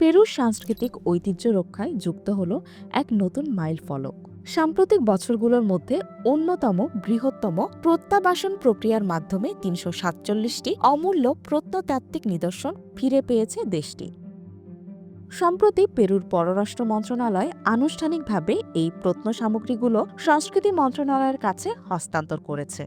পেরুর সাংস্কৃতিক ঐতিহ্য রক্ষায় যুক্ত হলো এক নতুন মাইল ফলক সাম্প্রতিক বছরগুলোর মধ্যে অন্যতম বৃহত্তম প্রত্যাবাসন প্রক্রিয়ার মাধ্যমে তিনশো সাতচল্লিশটি অমূল্য প্রত্নতাত্ত্বিক নিদর্শন ফিরে পেয়েছে দেশটি। সম্প্রতি পেরুর পররাষ্ট্র মন্ত্রণালয় আনুষ্ঠানিকভাবে এই প্রত্ন সামগ্রীগুলো সংস্কৃতি মন্ত্রণালয়ের কাছে হস্তান্তর করেছে।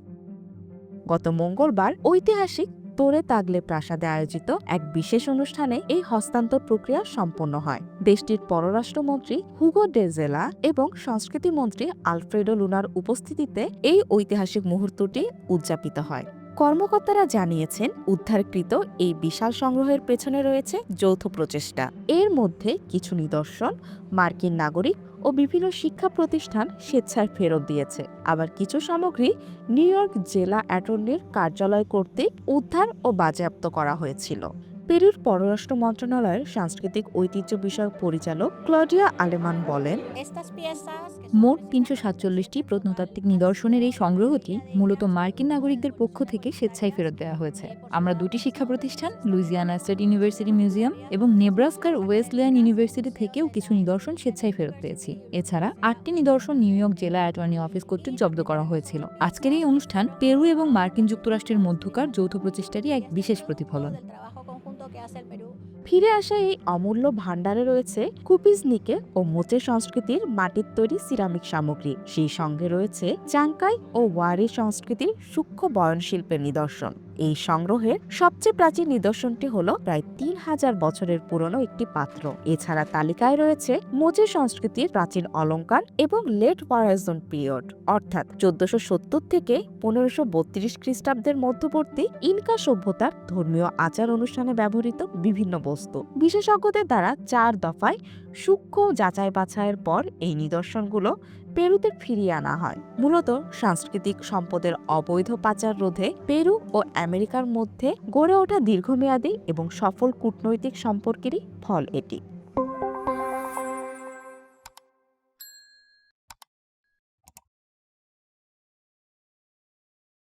গত মঙ্গলবার ঐতিহাসিক তোরে তাগলে প্রাসাদে আয়োজিত এক বিশেষ অনুষ্ঠানে এই হস্তান্তর প্রক্রিয়া সম্পন্ন হয়। দেশটির পররাষ্ট্রমন্ত্রী হুগো ডেজেলা এবং সংস্কৃতি মন্ত্রী আলফ্রেডো লুনার উপস্থিতিতে এই ঐতিহাসিক মুহূর্তটি উদযাপিত হয়। কর্মকর্তারা জানিয়েছেন, উদ্ধারকৃত এই বিশাল সংগ্রহের পেছনে রয়েছে যৌথ প্রচেষ্টা। এর মধ্যে কিছু নিদর্শন, মার্কিন নাগরিক ও বিভিন্ন শিক্ষা প্রতিষ্ঠান স্বেচ্ছায় ফেরত দিয়েছে। আবার কিছু সামগ্রী নিউ ইয়র্ক জেলা অ্যাটর্নির কার্যালয় কর্তৃক উদ্ধার ও বাজেয়াপ্ত করা হয়েছিল। পেরুর পররাষ্ট্র মন্ত্রণালয়ের সাংস্কৃতিক ঐতিহ্য বিষয়ক পরিচালক ক্লডিয়া আলেমান বলেন মোট তিনশো সাতচল্লিশটি প্রত্নতাত্ত্বিক নিদর্শনের এই সংগ্রহটি মূলত মার্কিন নাগরিকদের পক্ষ থেকে স্বেচ্ছায় ফেরত দেওয়া হয়েছে। আমরা দুটি শিক্ষা প্রতিষ্ঠান লুইজিয়ানা স্টেট ইউনিভার্সিটি মিউজিয়াম এবং নেব্রাস্কার ওয়েস্টল্যান্ড ইউনিভার্সিটি থেকেও কিছু নিদর্শন স্বেচ্ছায় ফেরত পেয়েছি। এছাড়া আটটি নিদর্শন নিউ ইয়র্ক জেলা অ্যাটর্নি অফিস কর্তৃক জব্দ করা হয়েছিল। আজকের এই অনুষ্ঠান পেরু এবং মার্কিন যুক্তরাষ্ট্রের মধ্যকার যৌথ প্রচেষ্টারই এক বিশেষ প্রতিফলন। que hace el Perú ফিরে আসা এই অমূল্য ভাণ্ডারে রয়েছে কুপিজনিকে ও মোচে সংস্কৃতির মাটির তৈরি সিরামিক সামগ্রী। সেই সঙ্গে রয়েছে চাঙ্কাই ও ওয়ারি সংস্কৃতির সূক্ষ্ম বয়নশিল্পের নিদর্শন। এই সংগ্রহের সবচেয়ে প্রাচীন নিদর্শনটি হল প্রায় তিন হাজার বছরের পুরনো একটি পাত্র। এছাড়া তালিকায় রয়েছে মোজে সংস্কৃতির প্রাচীন অলঙ্কার এবং লেট ওয়ারাজন পিরিয়ড, অর্থাৎ চোদ্দশো সত্তর থেকে পনেরোশো বত্রিশ খ্রিস্টাব্দের মধ্যবর্তী ইনকা সভ্যতার ধর্মীয় আচার অনুষ্ঠানে ব্যবহৃত বিভিন্ন বস্তু। বিশেষজ্ঞদের দ্বারা চার দফায় সূক্ষ্ম যাচাই বাছাইয়ের পর এই নিদর্শনগুলো পেরুতে ফিরিয়ে আনা হয়। মূলত সাংস্কৃতিক সম্পদের অবৈধ পাচার রোধে পেরু ও আমেরিকার মধ্যে গড়ে ওঠা দীর্ঘমেয়াদী এবং সফল কূটনৈতিক সম্পর্কেরই ফল এটি।